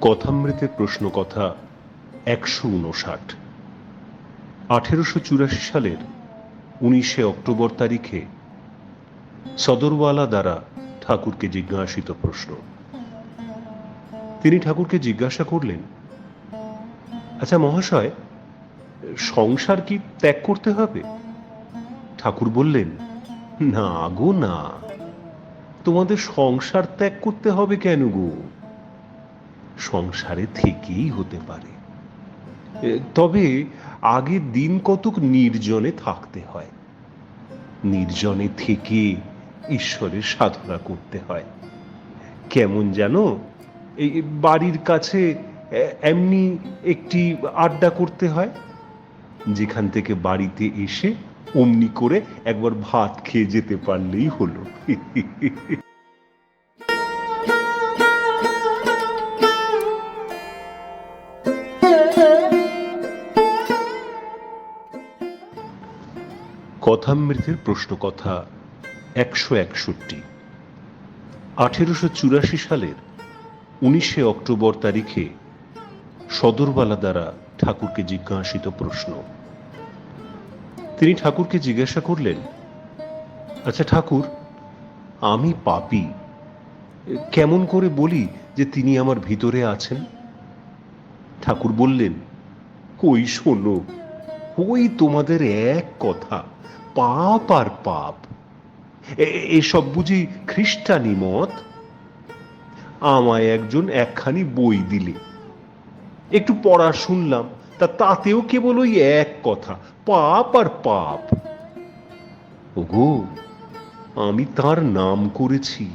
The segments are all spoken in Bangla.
কথামৃতের প্রশ্ন কথা একশো উনষাট। আঠেরোশো চুরাশি সালের উনিশে অক্টোবর তারিখে সদরওয়ালা দ্বারা ঠাকুরকে জিজ্ঞাসিত প্রশ্ন। তিনি ঠাকুরকে জিজ্ঞাসা করলেন আচ্ছা মহাশয়, সংসার কি ত্যাগ করতে হবে? ঠাকুর বললেন, না গো, না। তোমাদের সংসার ত্যাগ করতে হবে কেন গো? সংসারে থেকেই হতে পারে। তবে আগে দিন কতক নির্জনে থাকতে হয়। নির্জনে থেকে ঈশ্বরের সাধনা করতে হয়। কেমন যেন এই বাড়ির কাছে এমনি একটি আড্ডা করতে হয়। যেখান থেকে বাড়িতে এসে অমনি করে একবার ভাত খেয়ে যেতে পারলেই হলো। কথামৃতের প্রশ্ন কথা একশো একষট্টি। আঠেরোশো চুরাশি সালের উনিশে অক্টোবর তারিখে সদরবালা দ্বারা ঠাকুরকে জিজ্ঞাসিত প্রশ্ন। তিনি ঠাকুরকে জিজ্ঞাসা করলেন আচ্ছা ঠাকুর, আমি পাপি। কেমন করে বলি যে তিনি আমার ভিতরে আছেন? ঠাকুর বললেন, কই শোনো ওই তোমাদের এক কথা, পাপ আর পাপ। এসব বুঝি খ্রিস্টানি মত? আমায় একজন একখানি বই দিলে। একটু পড়া শুনলাম, তা তাতেও কেবল ওই এক কথা, পাপ আর পাপ। ওগো, আমি তার নাম করেছি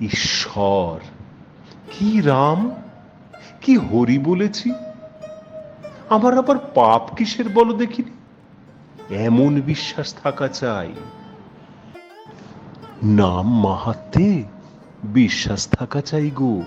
ঈশ্বর। কি রাম? কি হরি বলেছি? আমার আবার পাপ কিসের বলো দেখিনি? এমন বিশ্বাস থাকা চাই। নাম মাহাত্মে বিশ্বাস থাকা চাই গো।